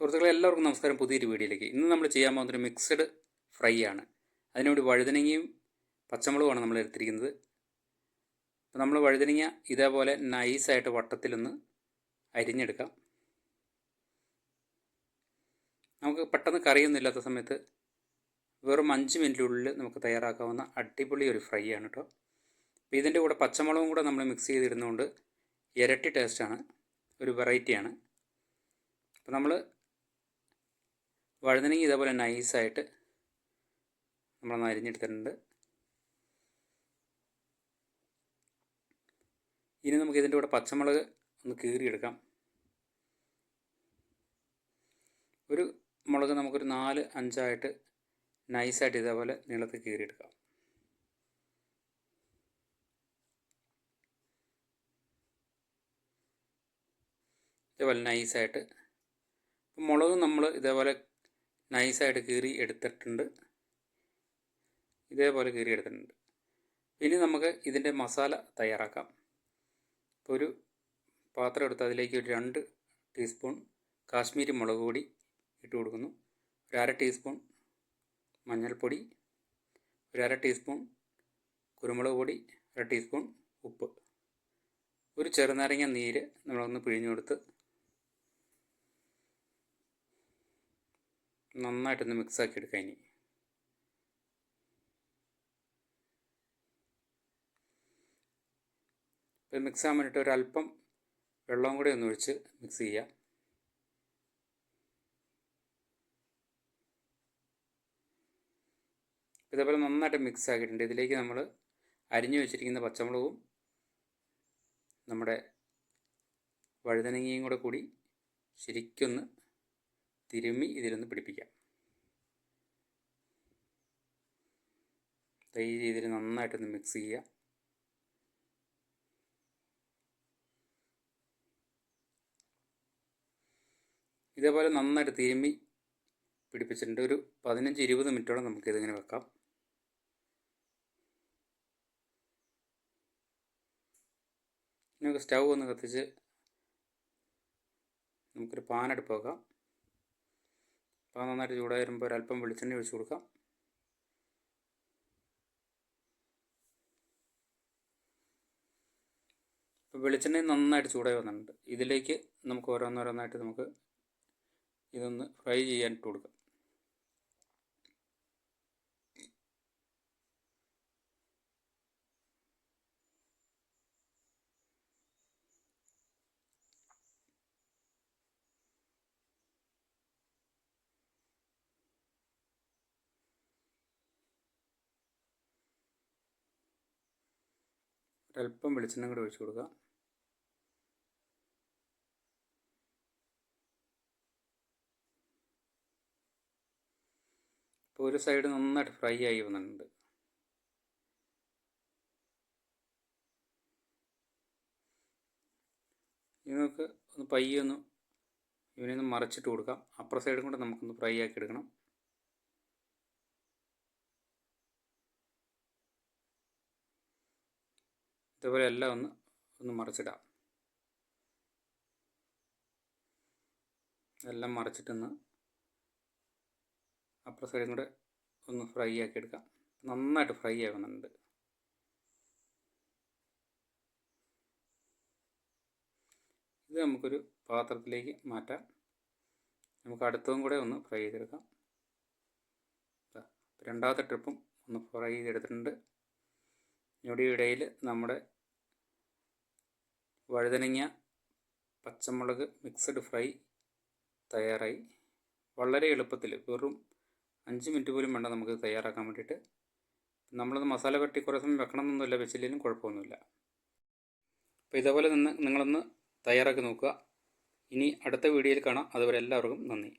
സുഹൃത്തുക്കളെ എല്ലാവർക്കും നമസ്കാരം. പുതിയൊരു വീഡിയോയിലേക്ക്. ഇന്ന് നമ്മൾ ചെയ്യാൻ പോകുന്നൊരു മിക്സഡ് ഫ്രൈ ആണ്. അതിനുവേണ്ടി വഴുതനങ്ങയും പച്ചമുളകുമാണ് നമ്മൾ എടുത്തിരിക്കുന്നത്. അപ്പോൾ നമ്മൾ വഴുതനങ്ങ ഇതേപോലെ നൈസായിട്ട് വട്ടത്തിലൊന്ന് അരിഞ്ഞെടുക്കാം. നമുക്ക് പെട്ടെന്ന് കറിയൊന്നും ഇല്ലാത്ത സമയത്ത് വെറും അഞ്ച് മിനിറ്റിനുള്ളിൽ നമുക്ക് തയ്യാറാക്കാവുന്ന അടിപൊളി ഒരു ഫ്രൈ ആണ് കേട്ടോ. അപ്പോൾ ഇതിന്റെ കൂടെ പച്ചമുളകും കൂടെ നമ്മൾ മിക്സ് ചെയ്തിരുന്നതുകൊണ്ട് ഇരട്ടി ടേസ്റ്റാണ്. ഒരു വെറൈറ്റിയാണ്. അപ്പോൾ നമ്മൾ വഴുതനങ്ങ ഇതേപോലെ നൈസായിട്ട് നമ്മളൊന്ന് അരിഞ്ഞെടുത്തിട്ടുണ്ട്. ഇനി നമുക്ക് ഇതിന്റെ കൂടെ പച്ചമുളക് ഒന്ന് കീറിയെടുക്കാം. ഒരു മുളക് നമുക്കൊരു നാല് അഞ്ചായിട്ട് നൈസായിട്ട് ഇതേപോലെ നീളത്തിൽ കീറിയെടുക്കാം. ഇതേപോലെ നൈസായിട്ട് മുളക് നമ്മൾ ഇതേപോലെ നൈസായിട്ട് കീറി എടുത്തിട്ടുണ്ട്. ഇതേപോലെ കീറി എടുത്തിട്ടുണ്ട്. ഇനി നമുക്ക് ഇതിന്റെ മസാല തയ്യാറാക്കാം. ഒരു പാത്രം എടുത്ത് അതിലേക്ക് ഒരു രണ്ട് ടീസ്പൂൺ കാശ്മീരി മുളക് പൊടി ഇട്ട് കൊടുക്കുന്നു. ഒരു അര ടീസ്പൂൺ മഞ്ഞൾപ്പൊടി ഒരു അര ടീസ്പൂൺ കുരുമുളക് പൊടി അര ടീസ്പൂൺ ഉപ്പ്. ഒരു ചെറുനാരങ്ങ നീര് നമ്മളൊന്ന് പിഴിഞ്ഞു കൊടുത്ത് നന്നായിട്ടൊന്ന് മിക്സാക്കി എടുക്കാം ഇനി. ഇത് മിക്സ് ആകാൻ വേണ്ടിയിട്ട് ഒരല്പം വെള്ളവും കൂടി ഒന്ന് ഒഴിച്ച് മിക്സ് ചെയ്യാം. ഇതേപോലെ നന്നായിട്ട് മിക്സ് ആക്കിയിട്ടുണ്ട് ഇതിലേക്ക് നമ്മൾ അരിഞ്ഞു വെച്ചിരിക്കുന്ന പച്ചമുളകും നമ്മുടെ വഴുതനങ്ങയും കൂടെ കൂടി ശരിക്കൊന്ന് തിരുമ്മി ഇതിലൊന്ന് പിടിപ്പിക്കാം. ഈ രീതിയിൽ നന്നായിട്ടൊന്ന് മിക്സ് ചെയ്യുക. ഇതേപോലെ നന്നായിട്ട് തിരുമ്മി പിടിപ്പിച്ചിട്ടുണ്ട്. ഒരു പതിനഞ്ച് ഇരുപത് മിനിറ്റോളം നമുക്കിതിങ്ങനെ വെക്കാം. നമുക്ക് സ്റ്റൗ ഒന്ന് കത്തിച്ച് നമുക്കൊരു പാനെടുപ്പ് വെക്കാം. പാൻ നന്നായിട്ട് ചൂടായി വരുമ്പോൾ ഒരല്പം വെളിച്ചെണ്ണ ഒഴിച്ച് കൊടുക്കാം. ഇപ്പോൾ വെളിച്ചെണ്ണ നന്നായിട്ട് ചൂടായി വന്നിട്ടുണ്ട്. ഇതിലേക്ക് നമുക്ക് ഓരോന്നോരോന്നായിട്ട് നമുക്ക് ഇതൊന്ന് ഫ്രൈ ചെയ്യാനിട്ട് കൊടുക്കാം. ഒരല്പം വെളിച്ചെണ്ണ കൂടെ ഒഴിച്ചു കൊടുക്കുക. ഇപ്പോൾ ഒരു സൈഡ് നന്നായിട്ട് ഫ്രൈ ആയി വന്നിട്ടുണ്ട്. നമുക്ക് ഒന്ന് പയ്യെ ഒന്ന് ഇവനെ മറിച്ചിട്ട് കൊടുക്കാം. അപ്പുറ സൈഡും കൂടെ നമുക്കൊന്ന് ഫ്രൈ ആക്കി എടുക്കണം. ഇതേപോലെ എല്ലാം ഒന്ന് ഒന്ന് മറിച്ചിടാം. എല്ലാം മറിച്ചിട്ടൊന്ന് അപ്പുറ സൈഡും കൂടെ ഒന്ന് ഫ്രൈ ആക്കി എടുക്കാം. നന്നായിട്ട് ഫ്രൈ ആകുന്നുണ്ട് ഇത് നമുക്കൊരു പാത്രത്തിലേക്ക് മാറ്റാം. നമുക്ക് അടുത്തതും കൂടെ ഒന്ന് ഫ്രൈ ചെയ്തെടുക്കാം. രണ്ടാമത്തെ ട്രിപ്പും ഒന്ന് ഫ്രൈ ചെയ്തെടുത്തിട്ടുണ്ട്. ഇവിടെ ഇടയിൽ നമ്മുടെ വഴുതനങ്ങ പച്ചമുളക് മിക്സഡ് ഫ്രൈ തയ്യാറായി. വളരെ എളുപ്പത്തിൽ വെറും അഞ്ച് മിനിറ്റ് പോലും വേണ്ട നമുക്ക് തയ്യാറാക്കാൻ വേണ്ടിയിട്ട്. നമ്മളത് മസാല വെട്ടി കുറേ സമയം വെക്കണമെന്നൊന്നുമില്ല വെച്ചില്ലെങ്കിലും കുഴപ്പമൊന്നുമില്ല. അപ്പോൾ ഇതേപോലെ നിന്ന് നിങ്ങളൊന്ന് തയ്യാറാക്കി നോക്കുക. ഇനി അടുത്ത വീഡിയോയിൽ കാണാം. അതുവരെ എല്ലാവർക്കും നന്ദി.